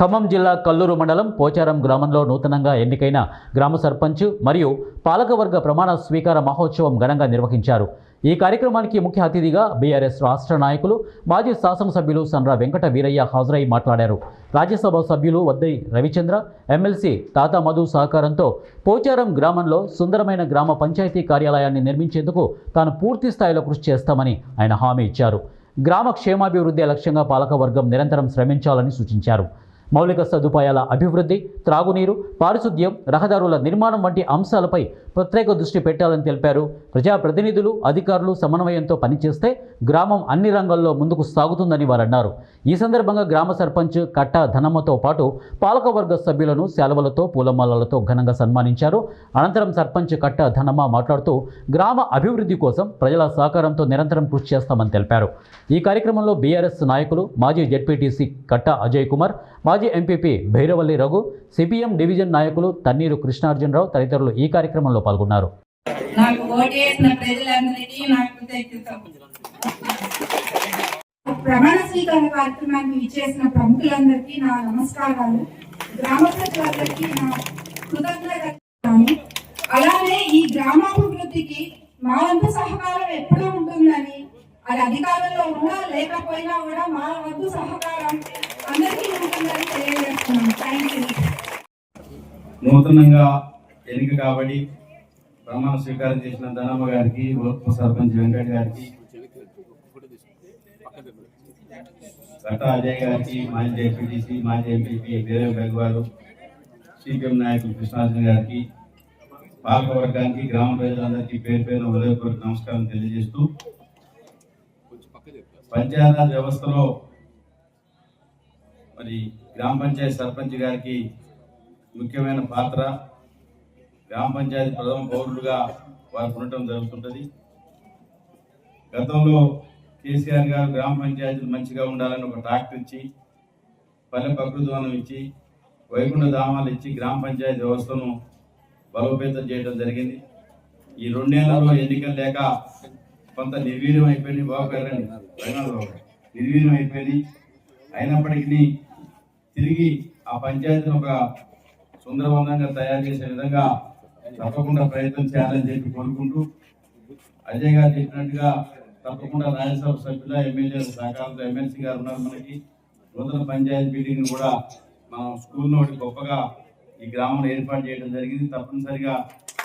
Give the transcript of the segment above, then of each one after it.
ఖమ్మం జిల్లా కల్లూరు మండలం పోచారం గ్రామంలో నూతనంగా ఎన్నికైన గ్రామ సర్పంచ్ మరియు పాలకవర్గ ప్రమాణ స్వీకార మహోత్సవం ఘనంగా నిర్వహించారు. ఈ కార్యక్రమానికి ముఖ్య అతిథిగా బీఆర్ఎస్ రాష్ట్ర నాయకులు మాజీ శాసనసభ్యులు సండ్ర వెంకట వీరయ్య హాజరై మాట్లాడారు. రాజ్యసభ సభ్యులు వద్దై రవిచంద్ర ఎమ్మెల్సీ తాత మధు సహకారంతో పోచారం గ్రామంలో సుందరమైన గ్రామ పంచాయతీ కార్యాలయాన్ని నిర్మించేందుకు తాను పూర్తి స్థాయిలో కృషి చేస్తామని ఆయన హామీ ఇచ్చారు. గ్రామ క్షేమాభివృద్ధి లక్ష్యంగా పాలకవర్గం నిరంతరం శ్రమించాలని సూచించారు. మౌలిక సదుపాయాల అభివృద్ధి త్రాగునీరు పారిశుద్ధ్యం రహదారుల నిర్మాణం వంటి అంశాలపై ప్రత్యేక దృష్టి పెట్టాలని తెలిపారు. ప్రజాప్రతినిధులు అధికారులు సమన్వయంతో పనిచేస్తే గ్రామం అన్ని రంగాల్లో ముందుకు సాగుతుందని వారు అన్నారు ఈ సందర్భంగా గ్రామ సర్పంచ్ కట్ట ధనమ్మతో పాటు పాలకవర్గ సభ్యులను సెలవులతో పూలమాలలతో ఘనంగా సన్మానించారు. అనంతరం సర్పంచ్ కట్ట ధనమ్మ మాట్లాడుతూ గ్రామ అభివృద్ధి కోసం ప్రజల సహకారంతో నిరంతరం కృషి చేస్తామని తెలిపారు. ఈ కార్యక్రమంలో బీఆర్ఎస్ నాయకులు మాజీ జెడ్పీటీసీ కట్ట అజయ్ కుమార్ మాజీ MPP Bhairavalli Raghu CPM division నాయకులు తన్నీరు కృష్ణార్జునరావు తదితరులు ఈ కార్యక్రమంలో పాల్గొన్నారు. నాకు ఓటేసిన ప్రజలందరికీ నాకు కృతజ్ఞతలు. ప్రమాణ స్వీకార కార్యక్రమానికి ఇచ్చేసిన ప్రముఖులందరికీ నా నమస్కారాలు. గ్రామ ప్రజలందరికీ నా కృతజ్ఞతలు. అలానే ఈ గ్రామాభివృద్ధికి మా వంతు సహకారం ఎప్పుడూ ఉంటుందని అది అధికారంలో ఉన్నా లేకపోయినా కూడా మా వంతు సహకారం అందరికీ ఉంటుందని తెలియజేస్తున్నాను. థ్యాంక్ యూ నూతనంగా ఎన్నిక కాబట్టి ప్రమాణ స్వీకారం చేసిన ధనమ్మ గారికి సర్పంచ్ వెంకట్ గారికి కట్ట అజయ్ గారికి మాజీ మాజీ ఎంపీపీ వీరవ్ గారు సిపిఎం నాయకులు కృష్ణార్జున గారికి పాలకవర్గానికి గ్రామ ప్రజలందరికీ పేరు పేరు హృదయపూర్వక నమస్కారం తెలియజేస్తూ పంచాయతీరాజ్ వ్యవస్థలో మరి గ్రామ పంచాయతీ సర్పంచ్ గారికి ముఖ్యమైన పాత్ర గ్రామ పంచాయతీ ప్రథమ పౌరులుగా వారు ఉండటం జరుగుతుంటుంది. గతంలో కేసీఆర్ గారు గ్రామ పంచాయతీలు మంచిగా ఉండాలని ఒక ట్రాక్టర్ ఇచ్చి పల్లె ప్రకృతి ఇచ్చి వైకుంఠ ధామాలు ఇచ్చి గ్రామ పంచాయతీ వ్యవస్థను బలోపేతం చేయడం జరిగింది. ఈ రెండేళ్ళలో ఎన్నికలు లేక కొంత నిర్వీర్యం అయిపోయింది బాగుపడండి నిర్వీర్యం అయిపోయింది. అయినప్పటికీ తిరిగి ఆ పంచాయతీని ఒక సుందరవంతంగా తయారు చేసే విధంగా తప్పకుండా ప్రయత్నం చేయాలని చెప్పి కోరుకుంటూ అజయ్ గారు చెప్పినట్టుగా తప్పకుండా రాజ్యసభ సభ్యుల ఎమ్మెల్యే సహకారంతో ఎమ్మెల్సీ గారు ఉన్నారు మనకి. నూతన పంచాయతీ బిల్డింగ్ కూడా మనం స్కూల్ ఒకటి గొప్పగా ఈ గ్రామంలో ఏర్పాటు చేయడం జరిగింది. తప్పనిసరిగా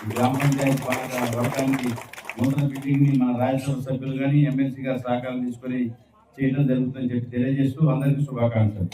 ఈ గ్రామ పంచాయతీ పాలక వర్గానికి నూతన బిల్డింగ్ని మన రాజ్యసభ సభ్యులు కానీ ఎమ్మెల్సీ గారు సహకారం తీసుకొని చేయడం జరుగుతుందని చెప్పి తెలియజేస్తూ అందరికీ శుభాకాంక్షలు.